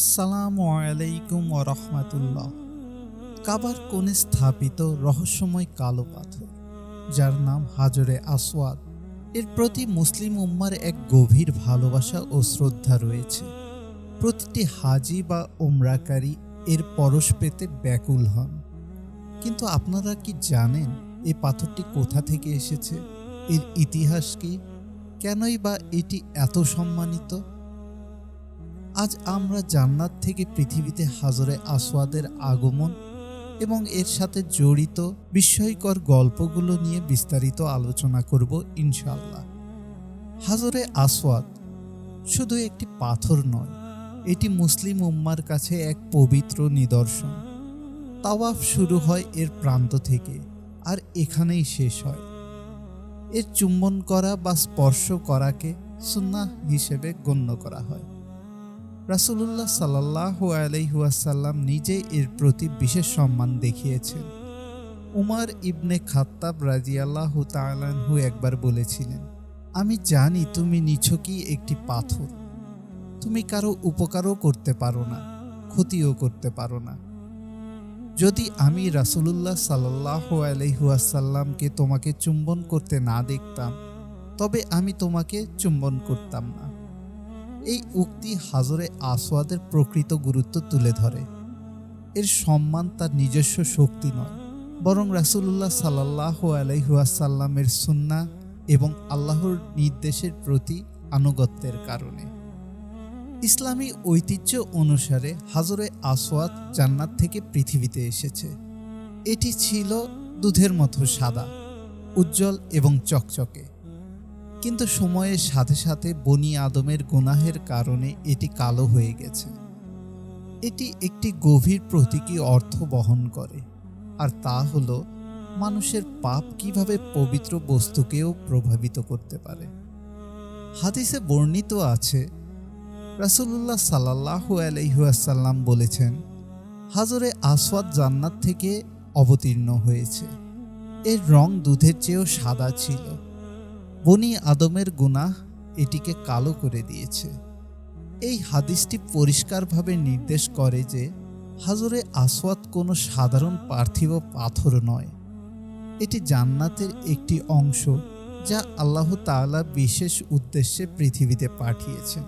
আসসালামু আলাইকুম রহমাতুল্লাহ। কাবার কোণে স্থাপিত রহস্যময় কালো পাথর, যার নাম হাজরে আসওয়াদ। এর প্রতি মুসলিম উম্মার এক গভীর ভালোবাসা ও শ্রদ্ধা রয়েছে। প্রতিটি হাজি বা ওমরাকারী এর পরশ পেতে ব্যাকুল হন। কিন্তু আপনারা কি জানেন এই পাথরটি কোথা থেকে এসেছে? এর ইতিহাস কি? কেনই বা এটি এত সম্মানিত? আজ আমরা জান্নাত থেকে পৃথিবীতে হাজরে আসওয়াদের আগমন এবং এর সাথে জড়িত বিস্ময়কর গল্পগুলো নিয়ে বিস্তারিত আলোচনা করব ইনশাল্লাহ হাজরে আসওয়াদ শুধু একটি পাথর নয়, এটি মুসলিম উম্মার কাছে এক পবিত্র নিদর্শন। তাওয়াফ শুরু হয় এর প্রান্ত থেকে আর এখানেই শেষ হয়। এর চুম্বন করা বা স্পর্শ করাকে সুন্নাহ হিসেবে গণ্য করা হয়। রাসুলুল্লাহ সাল্লাহ আলাইহুয়াসাল্লাম নিজে এর প্রতি বিশেষ সম্মান দেখিয়েছেন। উমার ইবনে খাত্তাব রাজিয়াল্লাহ তালানহু একবার বলেছিলেন, আমি জানি তুমি নিছকই একটি পাথর। তুমি কারও উপকারও করতে পারো না, ক্ষতিও করতে পারো না। যদি আমি রাসুলুল্লাহ সাল্লাহ আলহিহাসাল্লামকে তোমাকে চুম্বন করতে না দেখতাম, তবে আমি তোমাকে চুম্বন করতাম না। এই উক্তি হাজরে আসওয়াদের প্রকৃত গুরুত্ব তুলে ধরে। এর সম্মান তার নিজস্ব শক্তি নয়, বরং রাসুলুল্লাহ সাল্লাহ আলহিহাসাল্লামের সুন্না এবং আল্লাহর নির্দেশের প্রতি আনুগত্যের কারণে। ইসলামী ঐতিহ্য অনুসারে হাজরে আসওয়াদ জান্নাত থেকে পৃথিবীতে এসেছে। এটি ছিল দুধের মতো সাদা, উজ্জ্বল এবং চকচকে। কিন্তু সময়ের সাথে সাথে বনি আদমের গুনাহের কারণে এটি কালো হয়ে গেছে। এটি একটি গভীর প্রতীকী অর্থ বহন করে। আর তা হল, মানুষের পাপ কীভাবে পবিত্র বস্তুকেও প্রভাবিত করতে পারে। হাদিসে বর্ণিত আছে, রাসুলুল্লাহ সাল্লাহ আলহিহাসাল্লাম বলেছেন, হাজরে আসওয়াদ জান্নাত থেকে অবতীর্ণ হয়েছে। এর রং দুধের চেয়েও সাদা ছিল। বনি আদমের গুনাহ এটিকে কালো করে দিয়েছে। এই হাদিসটি পরিষ্কারভাবে নির্দেশ করে যে, হাজরে আসওয়াদ কোনো সাধারণ পার্থিব পাথর নয়। এটি জান্নাতের একটি অংশ যা আল্লাহ তাআলা বিশেষ উদ্দেশ্যে পৃথিবীতে পাঠিয়েছেন।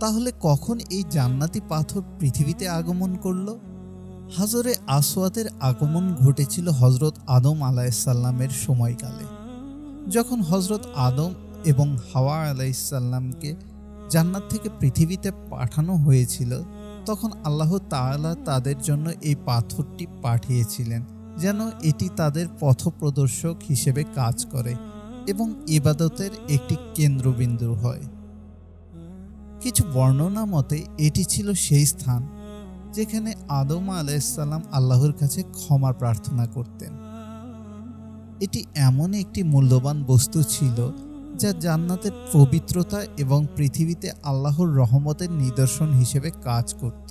তাহলে কখন এই জান্নাতি পাথর পৃথিবীতে আগমন করল? হাজরে আসওয়াদের আগমন ঘটেছিল হজরত আদম আলাইসাল্লামের সময়কালে। যখন হজরত আদম এবং হাওয়া আলাইসাল্লামকে জান্নাত থেকে পৃথিবীতে পাঠানো হয়েছিল, তখন আল্লাহ তাআলা তাদের জন্য এই পাথরটি পাঠিয়েছিলেন যেন এটি তাদের পথপ্রদর্শক হিসেবে কাজ করে এবং ইবাদতের একটি কেন্দ্রবিন্দু হয়। কিছু বর্ণনা মতে এটি ছিল সেই স্থান যেখানে আদম আলাইসাল্লাম আল্লাহর কাছে ক্ষমা প্রার্থনা করতেন। এটি এমন একটি মূল্যবান বস্তু ছিল যা জান্নাতের পবিত্রতা এবং পৃথিবীতে আল্লাহর রহমতের নিদর্শন হিসেবে কাজ করত।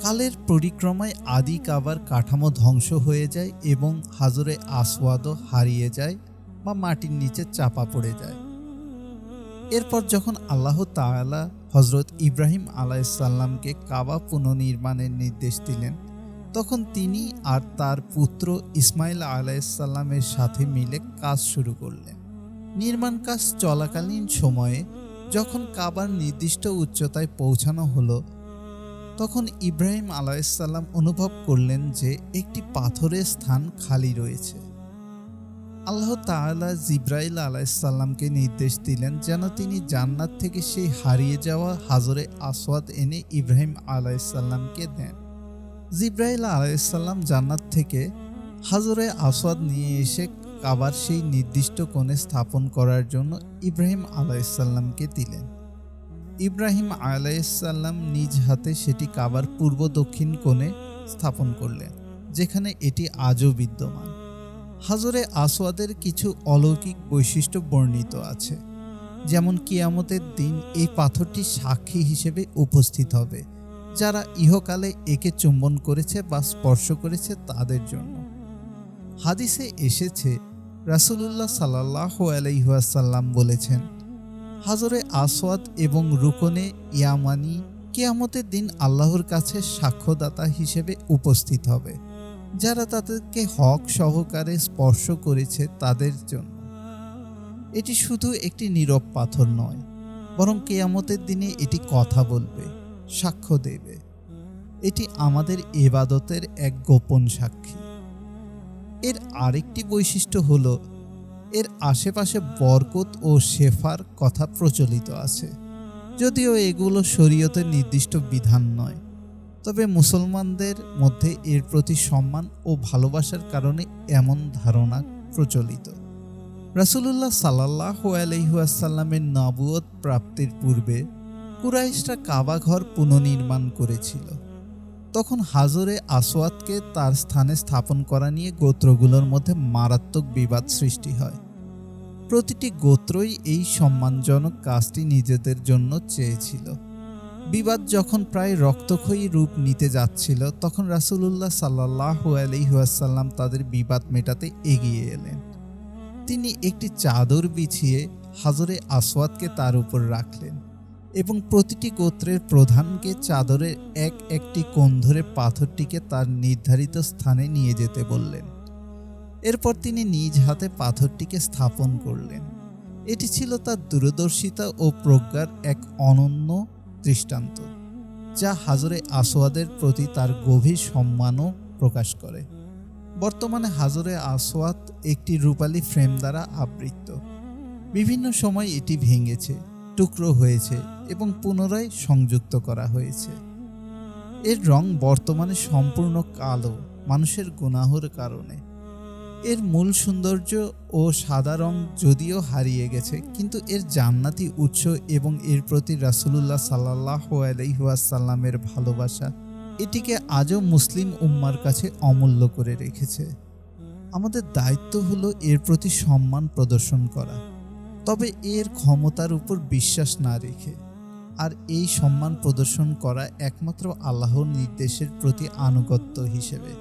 কালের পরিক্রমায় আদি কাবার কাঠামো ধ্বংস হয়ে যায় এবং হাজরে আসওয়াদও হারিয়ে যায় বা মাটির নিচে চাপা পড়ে যায়। এরপর যখন আল্লাহ তাআলা হজরত ইব্রাহিম আলাইসাল্লামকে কাবা পুনর্নির্মাণের নির্দেশ দিলেন তখন তিনি আর তার পুত্র ইসমাইল আলাইসাল্লামের সাথে মিলে কাজ শুরু করলেন। নির্মাণ কাজ চলাকালীন সময়ে যখন কাবার নির্দিষ্ট উচ্চতায় পৌঁছানো হলো, তখন ইব্রাহিম আলাইসাল্লাম অনুভব করলেন যে একটি পাথরের স্থান খালি রয়েছে। আল্লাহ তাআলা জিব্রাইল আলাইসাল্লামকে নির্দেশ দিলেন যেন তিনি জান্নাত থেকে সেই হারিয়ে যাওয়া হাজরে আসওয়াদ এনে ইব্রাহিম আলাইসাল্লামকে দেন। জিব্রাইল আলাইসাল্লাম জান্নাত থেকে হাজরে আসওয়াদ নিয়ে এসে কাবার সেই নির্দিষ্ট কোণে স্থাপন করার জন্য ইব্রাহিম আলাইসাল্লামকে দিলেন। ইব্রাহিম আলাইসাল্লাম নিজ হাতে সেটি কাবার পূর্ব দক্ষিণ কোণে স্থাপন করলেন, যেখানে এটি আজও বিদ্যমান। হাজরে আসওয়াদের কিছু অলৌকিক বৈশিষ্ট্য বর্ণিত আছে, যেমন কিয়ামতের দিন এই পাথরটি সাক্ষী হিসেবে উপস্থিত হবে। যারা ইহকালে একে চুম্বন করেছে বা স্পর্শ করেছে তাদের জন্য। হাদিসে এসেছে, রাসুলুল্লাহ সাল্লাহ আলাইহাসাল্লাম বলেছেন, হাজরে আসওয়াদ এবং রুকনে ইয়ামানি কেয়ামতের দিন আল্লাহর কাছে সাক্ষ্যদাতা হিসেবে উপস্থিত হবে, যারা তাদেরকে হক সহকারে স্পর্শ করেছে তাদের জন্য। এটি শুধু একটি নীরব পাথর নয়, বরং কেয়ামতের দিনে এটি কথা বলবে। সাক্ষ্য দেবে। এটি আমাদের এবাদতের এক গোপন সাক্ষী। এর আরেকটি বৈশিষ্ট্য হল, এর আশেপাশে বরকত ও শেফার কথা প্রচলিত আছে। যদিও এগুলো শরীয়তের নির্দিষ্ট বিধান নয়, তবে মুসলমানদের মধ্যে এর প্রতি সম্মান ও ভালোবাসার কারণে এমন ধারণা প্রচলিত। রাসুলুল্লাহ সাল্লাহ আলহিহাসাল্লামের নবুয়ত প্রাপ্তির পূর্বে কুরাইশরা কাবা ঘর পুনর্নির্মাণ করেছিল। তখন হাজরে আসওয়াতকে তার স্থানে স্থাপন করা নিয়ে গোত্রগুলোর মধ্যে মারাত্মক বিবাদ সৃষ্টি হয়। প্রতিটি গোত্রই এই সম্মানজনক কাজটি নিজেদের জন্য চেয়েছিল। বিবাদ যখন প্রায় রক্তক্ষয়ী রূপ নিতে যাচ্ছিল, তখন রাসুলুল্লাহ সাল্লাহ আলহিহাসাল্লাম তাদের বিবাদ মেটাতে এগিয়ে এলেন। তিনি একটি চাদর বিছিয়ে হাজরে আসওয়াদকে তার উপর রাখলেন। এবং প্রতিটি গোত্রের প্রধানকে চাদরের এক একটি কোণ ধরে পাথরটিকে তার নির্ধারিত স্থানে নিয়ে যেতে বললেন। এরপর তিনি নিজ হাতে পাথরটিকে স্থাপন করলেন। এটি ছিল তার দূরদর্শিতা ও প্রজ্ঞার এক অনন্য দৃষ্টান্ত, যা হাজরে আসোয়াদের প্রতি তার গভীর সম্মানও প্রকাশ করে। বর্তমানে হাজরে আসওয়াত একটি রূপালী ফ্রেম দ্বারা আবৃত বিভিন্ন সময় এটি ভেঙেছে। টুকরো হয়েছে এবং পুনরায় সংযুক্ত করা হয়েছে। এর রং বর্তমানে সম্পূর্ণ কালো, মানুষের গুনাহর কারণে। এর মূল সৌন্দর্য ও সাদা রং যদিও হারিয়ে গেছে, কিন্তু এর জান্নাতি উৎস এবং এর প্রতি রাসুলুল্লাহ সাল্লাহ আলহিহাসাল্লামের ভালোবাসা এটিকে আজও মুসলিম উম্মার কাছে অমূল্য করে রেখেছে। আমাদের দায়িত্ব হলো এর প্রতি সম্মান প্রদর্শন করা। তবে এর ক্ষমতার উপর বিশ্বাস না রেখে আর এই সম্মান প্রদর্শন করা একমাত্র আল্লাহর নির্দেশের প্রতি আনুগত্য হিসেবে।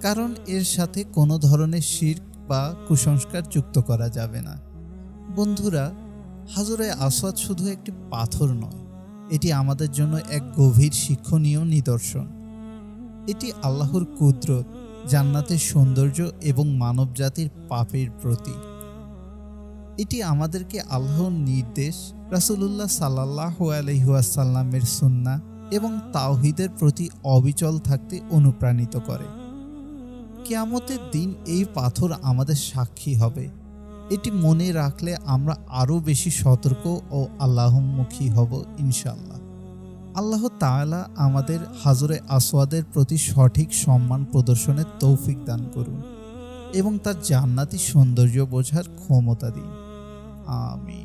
কারণ এর সাথে কোনো ধরনের শির্ক বা কুসংস্কার যুক্ত করা যাবে না। বন্ধুরা, হাজরে আসওয়াদ শুধু একটি পাথর নয়, এটি আমাদের জন্য এক গভীর শিক্ষণীয় নিদর্শন। এটি আল্লাহর কুদরত, জান্নাতের সৌন্দর্য এবং মানবজাতির পাপের প্রতীক। এটি আমাদেরকে আল্লাহর নির্দেশ, রাসুলুল্লাহ সাল্লাহ আলহিহাসাল্লামের সুন্না এবং তাওহিদের প্রতি অবিচল থাকতে অনুপ্রাণিত করে। কেয়ামতের দিন এই পাথর আমাদের সাক্ষী হবে। এটি মনে রাখলে আমরা আরও বেশি সতর্ক ও আল্লাহমুখী হব ইনশাল্লাহ আল্লাহ তাআলা আমাদের হাজরে আসওয়াদের প্রতি সঠিক সম্মান প্রদর্শনের তৌফিক দান করুন। এবং তার জান্নাতি সৌন্দর্য বোঝার ক্ষমতা দিন। আমি